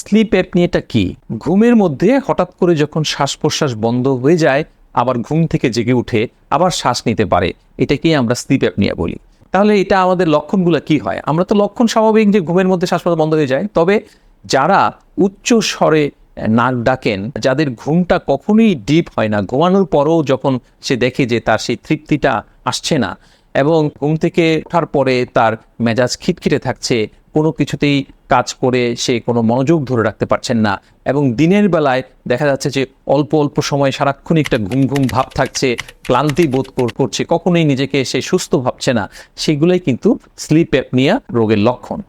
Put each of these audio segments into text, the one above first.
Slip অ্যাপনিয়াটা কি? ঘুমের মধ্যে হঠাৎ করে যখন শ্বাস প্রশ্বাস বন্ধ হয়ে যায়, আবার ঘুম থেকে জেগে উঠে আবার শ্বাস নিতে পারে। এটাকেই আমরা স্লিপ অ্যাপনিয়া বলি। তাহলে এটা আমাদের লক্ষণগুলো কি হয়? আমরা তো লক্ষণ স্বাভাবিক যে ঘুমের মধ্যে শ্বাস প্রশ্বাস বন্ধ হয়ে যায়। তবে যারা উচ্চ স্বরে নাক ডাকেন, যাদের ঘুমটা কখনোই ডিপ হয় না, ঘুমানোর পরেও যখন সে দেখে যে তার সেই তৃপ্তিটা আসছে না, এবং ঘুম থেকে ওঠার পরে তার মেজাজ খিটখিটে থাকছে কোনো কিছুতেই কাজ করে সে কোনো মনোযোগ ধরে রাখতে পারছেন না। এবং দিনের বেলায় দেখা যাচ্ছে যে অল্প অল্প সময় সারাক্ষণ একটা ঘুম ঘুম ভাব থাকছে, ক্লান্তি বোধ করছে, কখনোই নিজেকে সে সুস্থ ভাবছে না। সেগুলোই কিন্তু স্লিপ অ্যাপনিয়া রোগের লক্ষণ।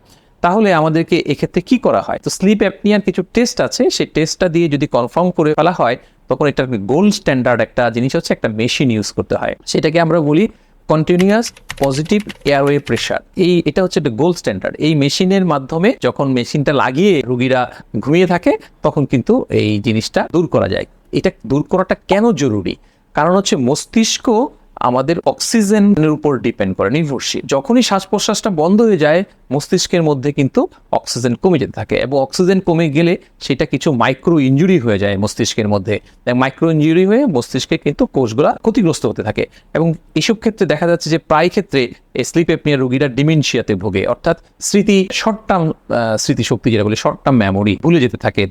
তাহলে আমাদেরকে এক্ষেত্রে কি করা হয়? তো স্লিপ অ্যাপনিয়ার কিছু টেস্ট আছে, সেই টেস্টটা দিয়ে যদি কনফার্ম করে ফেলা হয়, তখন এটা গোল্ড স্ট্যান্ডার্ড একটা জিনিস হচ্ছে একটা মেশিন ইউজ করতে হয়। সেটাকে আমরা বলি কন্টিনিউয়াস পজিটিভ এয়ারওয়ে প্রেশার এই, এটা হচ্ছে একটা গোল্ড স্ট্যান্ডার্ড এই মেশিনের মাধ্যমে যখন মেশিনটা লাগিয়ে রুগীরা ঘুমিয়ে থাকে, তখন কিন্তু এই জিনিসটা দূর করা যায়। এটা দূর করাটা কেন জরুরি? কারণ হচ্ছে মস্তিষ্ক আমাদের অক্সিজেনের উপর ডিপেন্ড করে, নির্ভরশীল। যখনই শ্বাস প্রশ্বাসটা বন্ধ হয়ে যায়, মস্তিষ্কের মধ্যে কিন্তু অক্সিজেন কমে যেতে থাকে এবং অক্সিজেন কমে গেলে সেটা কিছু মাইক্রো ইঞ্জুরি হয়ে যায় মস্তিষ্কের মধ্যে। মাইক্রো ইঞ্জুরি হয়ে মস্তিষ্কে কিন্তু কোষগুলা ক্ষতিগ্রস্ত হতে থাকে এবং এসব ক্ষেত্রে দেখা যাচ্ছে যে প্রায় ক্ষেত্রে এই স্লিপ অ্যাপনিয়া রোগীরা ডিমেনশিয়াতে ভোগে। অর্থাৎ স্মৃতি শর্ট টার্ম স্মৃতিশক্তি যেটা বলে শর্ট টার্ম মেমোরি ভুলে যেতে থাকে।